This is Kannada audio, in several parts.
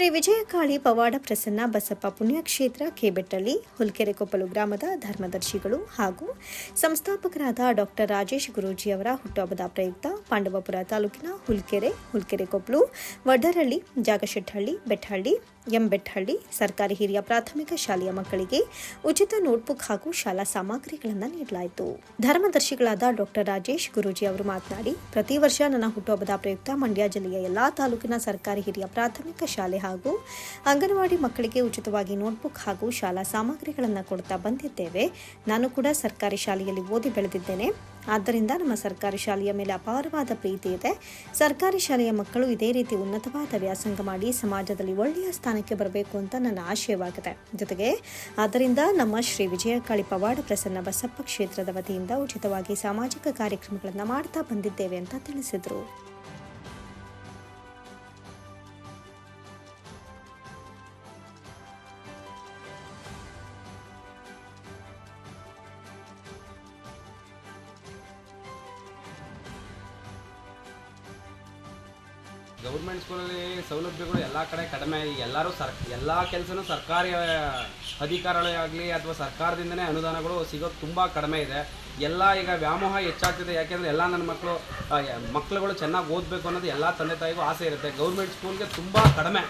ಶ್ರೀ ವಿಜಯಕಾಳಿ ಪವಾಡ ಪ್ರಸನ್ನ ಬಸಪ್ಪ ಪುಣ್ಯಕ್ಷೇತ್ರ, ಕೆಬೆಟ್ಟಳ್ಳಿ, ಹುಲ್ಕೆರೆ ಕೊಪ್ಪಲು ಗ್ರಾಮದ ಧರ್ಮದರ್ಶಿಗಳು ಹಾಗೂ ಸಂಸ್ಥಾಪಕರಾದ ಡಾಕ್ಟರ್ ರಾಜೇಶ್ ಗುರೂಜಿಯವರ ಹುಟ್ಟುಹಬ್ಬದ ಪ್ರಯುಕ್ತ ಪಾಂಡವಪುರ ತಾಲೂಕಿನ ಹುಲ್ಕೆರೆ ಹುಲ್ಕೆರೆ ಕೊಪ್ಪಲು ವಡ್ಡರಹಳ್ಳಿ ಜಾಗಶೆಟ್ಟಹಳ್ಳಿ ಬೆಟ್ಟಹಳ್ಳಿ ಎಂ ಬೆಟ್ಟಹಳ್ಳಿ ಸರ್ಕಾರಿ ಹಿರಿಯ ಪ್ರಾಥಮಿಕ ಶಾಲೆಯ ಮಕ್ಕಳಿಗೆ ಉಚಿತ ನೋಟ್ಬುಕ್ ಹಾಗೂ ಶಾಲಾ ಸಾಮಗ್ರಿಗಳನ್ನು ನೀಡಲಾಯಿತು. ಧರ್ಮದರ್ಶಿಗಳಾದ ಡಾಕ್ಟರ್ ರಾಜೇಶ್ ಗುರೂಜಿ ಅವರು ಮಾತನಾಡಿ, ಪ್ರತಿ ವರ್ಷ ನನ್ನ ಹುಟ್ಟುಹಬ್ಬದ ಪ್ರಯುಕ್ತ ಮಂಡ್ಯ ಜಿಲ್ಲೆಯ ಎಲ್ಲಾ ತಾಲೂಕಿನ ಸರ್ಕಾರಿ ಹಿರಿಯ ಪ್ರಾಥಮಿಕ ಶಾಲೆ ಹಾಗೂ ಅಂಗನವಾಡಿ ಮಕ್ಕಳಿಗೆ ಉಚಿತವಾಗಿ ನೋಟ್ಬುಕ್ ಹಾಗೂ ಶಾಲಾ ಸಾಮಗ್ರಿಗಳನ್ನು ಕೊಡ್ತಾ ಬಂದಿದ್ದೇವೆ. ನಾನು ಕೂಡ ಸರ್ಕಾರಿ ಶಾಲೆಯಲ್ಲಿ ಓದಿ ಬೆಳೆದಿದ್ದೇನೆ. ಆದ್ದರಿಂದ ನಮ್ಮ ಸರ್ಕಾರಿ ಶಾಲೆಯ ಮೇಲೆ ಅಪಾರವಾದ ಪ್ರೀತಿ ಇದೆ. ಸರ್ಕಾರಿ ಶಾಲೆಯ ಮಕ್ಕಳು ಇದೇ ರೀತಿ ಉನ್ನತವಾದ ವ್ಯಾಸಂಗ ಮಾಡಿ ಸಮಾಜದಲ್ಲಿ ಒಳ್ಳೆಯ ಸ್ಥಾನಕ್ಕೆ ಬರಬೇಕು ಅಂತ ನನ್ನ ಆಶಯವಾಗಿದೆ. ಜೊತೆಗೆ ಆದ್ದರಿಂದ ನಮ್ಮ ಶ್ರೀ ವಿಜಯಕಾಳಿ ಪವಾಡ ಪ್ರಸನ್ನ ಬಸಪ್ಪ ಕ್ಷೇತ್ರದ ವತಿಯಿಂದ ಉಚಿತವಾಗಿ ಸಾಮಾಜಿಕ ಕಾರ್ಯಕ್ರಮಗಳನ್ನು ಮಾಡ್ತಾ ಬಂದಿದ್ದೇವೆ ಅಂತ ತಿಳಿಸಿದರು. ಗೌರ್ಮೆಂಟ್ ಸ್ಕೂಲಲ್ಲಿ ಸೌಲಭ್ಯಗಳು ಎಲ್ಲ ಕಡೆ ಕಡಿಮೆ ಎಲ್ಲರೂ ಸರ್, ಎಲ್ಲ ಕೆಲಸನೂ ಸರ್ಕಾರಿ ಅಧಿಕಾರಿಗಳೇ ಆಗಲಿ ಅಥವಾ ಸರ್ಕಾರದಿಂದನೇ ಅನುದಾನಗಳು ಸಿಗೋದು ತುಂಬ ಕಡಿಮೆ ಇದೆ. ಎಲ್ಲ ಈಗ ವ್ಯಾಮೋಹ ಹೆಚ್ಚಾಗ್ತಿದೆ. ಯಾಕೆಂದರೆ ಎಲ್ಲ ನನ್ನ ಮಕ್ಕಳು ಮಕ್ಕಳುಗಳು ಚೆನ್ನಾಗಿ ಓದಬೇಕು ಅನ್ನೋದು ಎಲ್ಲ ತಂದೆ ತಾಯಿಗೂ ಆಸೆ ಇರುತ್ತೆ. ಗೌರ್ಮೆಂಟ್ ಸ್ಕೂಲ್ಗೆ ತುಂಬ ಕಡಿಮೆ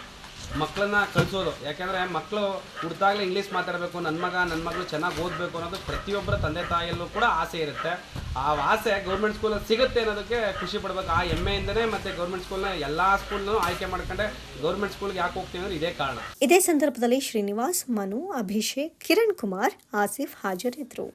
ಮಕ್ಕಳನ್ನ ಕಳಿಸೋದು. ಯಾಕೆಂದರೆ ಮಕ್ಕಳು ಹುಡ್ತಾಗಲೇ ಇಂಗ್ಲೀಷ್ ಮಾತಾಡಬೇಕು. ನನ್ನ ಮಗ, ನನ್ನ ಮಗಳು ಚೆನ್ನಾಗಿ ಓದಬೇಕು ಅನ್ನೋದು ಪ್ರತಿಯೊಬ್ಬರ ತಂದೆ ತಾಯಿಯಲ್ಲೂ ಕೂಡ ಆಸೆ ಇರುತ್ತೆ. ಆ ಆಸೆ ಗೌರ್ಮೆಂಟ್ ಸ್ಕೂಲಲ್ಲಿ ಸಿಗುತ್ತೆ ಅನ್ನೋದಕ್ಕೆ ಖುಷಿ ಪಡ್ಬೇಕು. ಆ ಹೆಮ್ಮೆಯಿಂದನೇ ಮತ್ತೆ ಗೌರ್ಮೆಂಟ್ ಸ್ಕೂಲ್ನ ಎಲ್ಲಾ ಸ್ಕೂಲ್ನೂ ಆಯ್ಕೆ ಮಾಡ್ಕೊಂಡೆ ಗೌರ್ಮೆಂಟ್ ಸ್ಕೂಲ್ಗೆ ಯಾಕೆ ಹೋಗ್ತೀವಿ ಅಂದ್ರೆ ಇದೇ ಕಾರಣ. ಇದೇ ಸಂದರ್ಭದಲ್ಲಿ ಶ್ರೀನಿವಾಸ್, ಮನು, ಅಭಿಷೇಕ್, ಕಿರಣ್ ಕುಮಾರ್, ಆಸಿಫ್ ಹಾಜರಿದ್ದರು